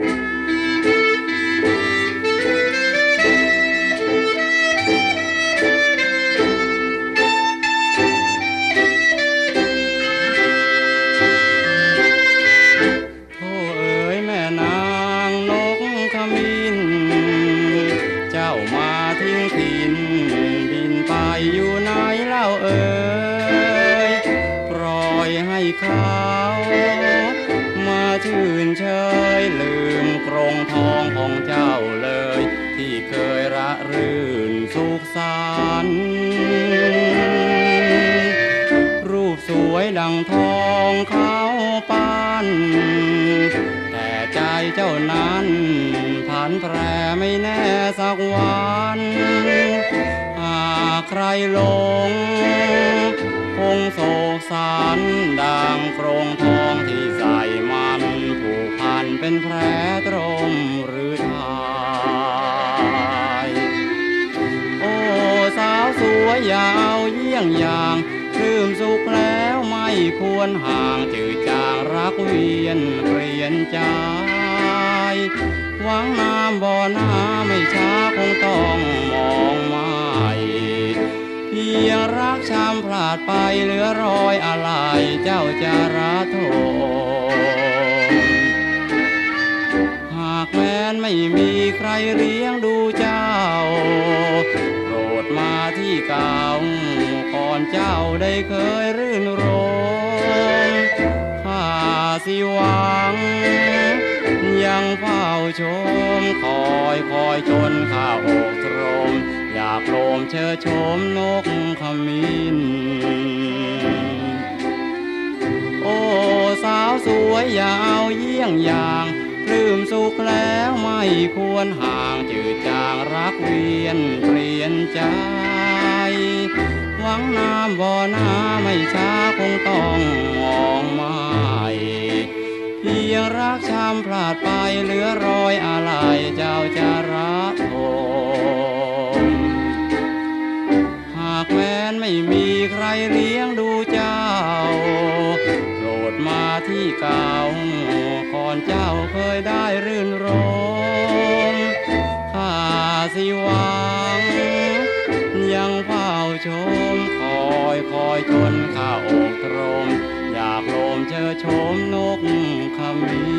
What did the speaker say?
โธ่เอ๋ยแม่นางนกขมิ้นเจ้า ชื่นเชยลืมกรงทองของเจ้าเลย ที่เคยระรื่นสุขสันต์รูปสวยดังทองเขาปั้นแต่ใจเจ้านั้นผันแปรไม่แน่สักวันหากใครหลง คงโศกสันดังโครงทองที่ เป็นแผลตรมหรือทายโอ้สาวสวยยาวเยี่ยงอย่างคลืมสุขแล้วไม่ควรห่างจืดจางรักเวียนเปลี่ยนใจหวังน้ำบ่อน้ำไม่ช้าคงต้องมองไม่เพียงรักชามพลาดไปเหลือรอยอะไรเจ้าจะระท เลี้ยงดูเจ้า โปรดมาที่เก่าก่อนเจ้าได้เคยรื่นรมข้าสิหวัง ยังเฝ้าชม คอยคอยจนข้าอกตรม อยากโลมเชิดชมนกขมิ้นโอ้ สาวสวยยาวเยี่ยงอย่าง ปลื้มสุขแล้วไม่ควรห่างจืดจางรักเวียนเปลี่ยนใจ หวังน้ำบ่อน้ำไม่ช้าคงต้องมองไม่เพียงรักชามพลาดไปเหลือรอยอะไรเจ้าจะรักทมหากแม้นไม่มีใครเลี้ยงดูเจ้า ที่เก่าก่อนเจ้าเคยได้รื่นรมข้าสิหวัง ยังเฝ้าชม คอยคอยจนข้าอกตรมอยากโลมเจอชมนกขมิ